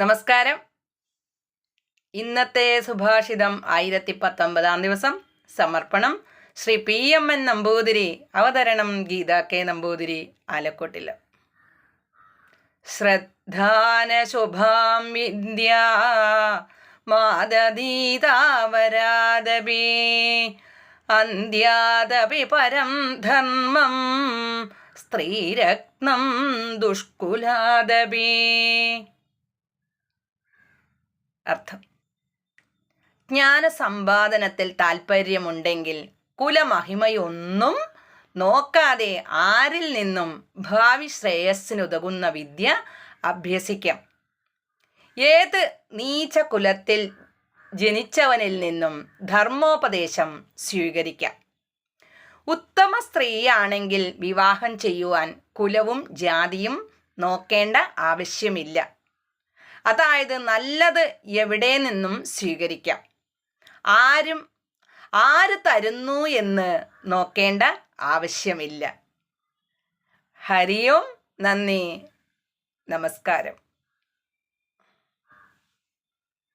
നമസ്കാരം. ഇന്നത്തെ സുഭാഷിതം ആയിരത്തി പത്തൊമ്പതാം ദിവസം സമർപ്പണം. Sri P M N Namboothiri അവതരണം ഗീത കെ നമ്പൂതിരി ആലക്കോട്ടിൽ. ശ്രദ്ധാന ശുഭാം വിദ്യ മാതീതാവരാദപി അന്ത്യാദപി പരം ധർമ്മം സ്ത്രീരത്നം ദുഷ്കുലാദപി. അർത്ഥം. ജ്ഞാനസമ്പാദനത്തിൽ താൽപ്പര്യമുണ്ടെങ്കിൽ കുലമഹിമയൊന്നും നോക്കാതെ ആരിൽ നിന്നും ഭാവി ശ്രേയസ്സിനുതകുന്ന വിദ്യ അഭ്യസിക്കാം. ഏത് നീച്ച കുലത്തിൽ ജനിച്ചവനിൽ നിന്നും ധർമ്മോപദേശം സ്വീകരിക്കാം. ഉത്തമ സ്ത്രീയാണെങ്കിൽ വിവാഹം ചെയ്യുവാൻ കുലവും ജാതിയും നോക്കേണ്ട ആവശ്യമില്ല. അതായത് നല്ലത് എവിടെ നിന്നും സ്വീകരിക്കാം? ആരും ആര് തരുന്നു എന്ന് നോക്കേണ്ട ആവശ്യമില്ല. ഹരിയോം നന്ദി. നമസ്കാരം.